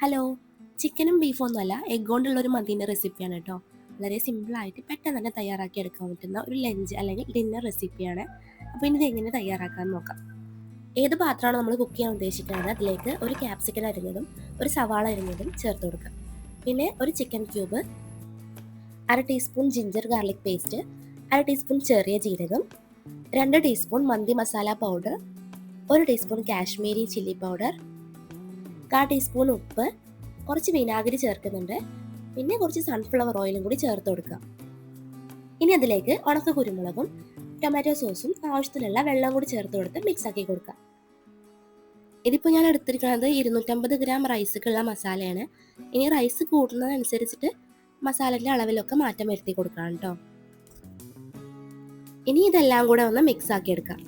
Hello ചിക്കനും ബീഫും ഒന്നുമല്ല എഗ് കൊണ്ടുള്ള ഒരു മന്തിന്റെ റെസിപ്പിയാണ് കേട്ടോ വളരെ സിമ്പിളായിട്ട് പെട്ടെന്ന് തന്നെ തയ്യാറാക്കി എടുക്കാൻ പറ്റുന്ന ഒരു ലഞ്ച് അല്ലെങ്കിൽ ഡിന്നർ റെസിപ്പിയാണ് അപ്പോൾ ഇനി ഇത് എങ്ങനെ തയ്യാറാക്കാൻ നോക്കാം. ഏത് പാത്രമാണ് നമ്മൾ കുക്ക് ചെയ്യാൻ ഉദ്ദേശിക്കുന്നത്? അതിലേക്ക് ഒരു ക്യാപ്സിക്കൻ അരിഞ്ഞതും ഒരു സവാള അരിഞ്ഞതും ചേർത്ത് കൊടുക്കുക പിന്നെ ഒരു ചിക്കൻ ക്യൂബ് അര ടീസ്പൂൺ ജിഞ്ചർ ഗാർലിക് പേസ്റ്റ് അര ടീസ്പൂൺ ചെറിയ ജീരകം രണ്ട് ടീസ്പൂൺ മന്തി മസാല പൗഡർ ഒരു ടീസ്പൂൺ കാശ്മീരി ചില്ലി പൗഡർ കാ ടീസ്പൂൺ ഉപ്പ് കുറച്ച് വിനാഗിരി ചേർക്കുന്നുണ്ട്. പിന്നെ കുറച്ച് സൺഫ്ലവർ ഓയിലും കൂടി ചേർത്ത് കൊടുക്കുക. ഇനി അതിലേക്ക് ഉണക്ക കുരുമുളകും ടൊമാറ്റോ സോസും ആവശ്യത്തിനുള്ള വെള്ളം കൂടി ചേർത്ത് കൊടുത്ത് മിക്സ് ആക്കി കൊടുക്കുക. ഇതിപ്പോൾ ഞാൻ എടുത്തിരിക്കുന്നത് ഇരുന്നൂറ്റമ്പത് ഗ്രാം റൈസുക്കുള്ള മസാലയാണ്. ഇനി റൈസ് കൂടുന്നതനുസരിച്ചിട്ട് മസാലയുടെ അളവിലൊക്കെ മാറ്റം വരുത്തി കൊടുക്കണം കേട്ടോ. ഇനി ഇതെല്ലാം കൂടെ ഒന്ന് മിക്സ് ആക്കി എടുക്കാം.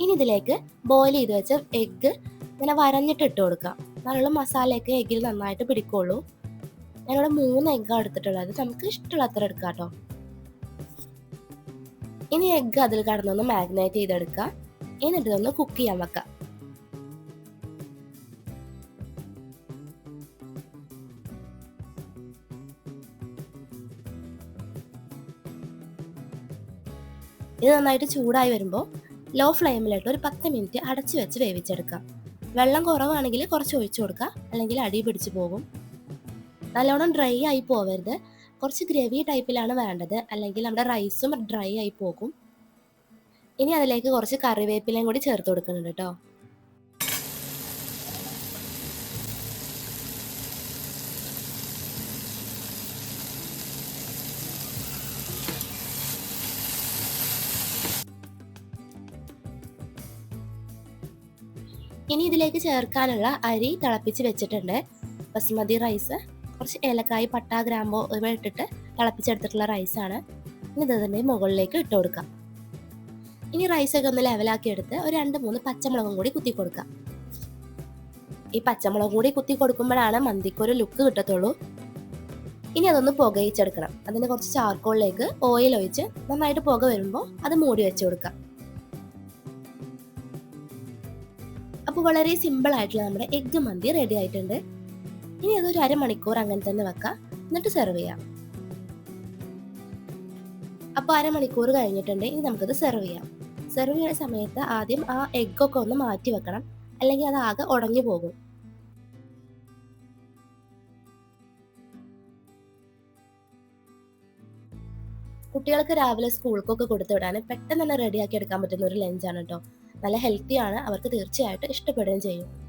ഇനി ഇതിലേക്ക് ബോയിൽ ചെയ്ത് വെച്ച എഗ്ഗ് ഇങ്ങനെ വരഞ്ഞിട്ട് ഇട്ട് കൊടുക്കാം നല്ല മസാലയൊക്കെ എഗ്ഗിൽ നന്നായിട്ട് പിടിക്കുള്ളൂ. ഞാനിവിടെ മൂന്ന് എഗ്ഗാണ് എടുത്തിട്ടുള്ളത്. നമുക്ക് ഇഷ്ടമുള്ള അത്ര എടുക്കാം കേട്ടോ. ഇനി എഗ്ഗ് അതിൽ കടന്നൊന്ന് മാഗ്നേറ്റ് ചെയ്തെടുക്കുക. എന്നിട്ട് ഇതൊന്ന് കുക്ക് ചെയ്യാൻ വെക്കാം. ഇത് നന്നായിട്ട് ചൂടായി വരുമ്പോൾ ലോ ഫ്ലെയിമിലിട്ട് ഒരു പത്ത് മിനിറ്റ് അടച്ചു വെച്ച് വേവിച്ചെടുക്കാം വെള്ളം കുറവാണെങ്കിൽ കുറച്ച് ഒഴിച്ചു കൊടുക്കുക. അല്ലെങ്കിൽ അടി പിടിച്ചു പോകും. നല്ലോണം ഡ്രൈ ആയി പോവരുത്. കുറച്ച് ഗ്രേവി ടൈപ്പിലാണ് വേണ്ടത്. അല്ലെങ്കിൽ നമ്മുടെ റൈസും ഡ്രൈ ആയി പോകും. ഇനി അതിലേക്ക് കുറച്ച് കറിവേപ്പിലയും കൂടി ചേർത്ത് കൊടുക്കുന്നുണ്ട് കേട്ടോ. ഇനി ഇതിലേക്ക് ചേർക്കാനുള്ള അരി തിളപ്പിച്ച് വെച്ചിട്ടുണ്ട്. ബസ്മതി റൈസ് കുറച്ച് ഏലക്കായ് പട്ട ഗ്രാമ്പോ ഇവ ഇട്ടിട്ട് തിളപ്പിച്ചെടുത്തിട്ടുള്ള റൈസാണ് ഇനി ഇതിന്റെ മുകളിലേക്ക് ഇട്ട് കൊടുക്കാം. ഇനി റൈസൊക്കെ ഒന്ന് ലെവലാക്കി എടുത്ത് ഒരു രണ്ട് മൂന്ന് പച്ചമുളകും കൂടി കുത്തി കൊടുക്കാം. ഈ പച്ചമുളകും കൂടി കുത്തി കൊടുക്കുമ്പോഴാണ് മന്തിക്ക് ഒരു ലുക്ക് കിട്ടത്തുള്ളൂ. ഇനി അതൊന്ന് പുകയിച്ചെടുക്കണം. അതിന് കുറച്ച് ചാർക്കോളിലേക്ക് ഓയിൽ ഒഴിച്ച് നന്നായിട്ട് പുക വരുമ്പോൾ അത് മൂടി വെച്ച് കൊടുക്കാം. അപ്പോൾ വളരെ സിമ്പിൾ ആയിട്ടുള്ള നമ്മുടെ എഗ്ഗ് മന്തി റെഡി ആയിട്ടുണ്ട്. ഇനി അതൊരു അരമണിക്കൂർ അങ്ങനെ തന്നെ വെക്കാം. എന്നിട്ട് സെർവ് ചെയ്യാം. അപ്പോൾ അരമണിക്കൂർ കഴിഞ്ഞിട്ടുണ്ട്. ഇനി നമുക്കത് സെർവ് ചെയ്യാം. സെർവ് ചെയ്യുന്ന സമയത്ത് ആദ്യം ആ എഗ്ഗൊക്കെ ഒന്ന് മാറ്റി വെക്കണം. അല്ലെങ്കിൽ അത് ആകെ ഉടഞ്ഞു പോകും. കുട്ടികൾക്ക് രാവിലെ സ്കൂൾക്കൊക്കെ കൊടുത്തു വിടാൻ പെട്ടെന്ന് തന്നെ റെഡിയാക്കി എടുക്കാൻ പറ്റുന്ന ഒരു ലഞ്ചാണ് കേട്ടോ നല്ല ഹെൽത്തി ആണ്. അവർക്ക് തീർച്ചയായിട്ടും ഇഷ്ടപ്പെടുകയും ചെയ്യും.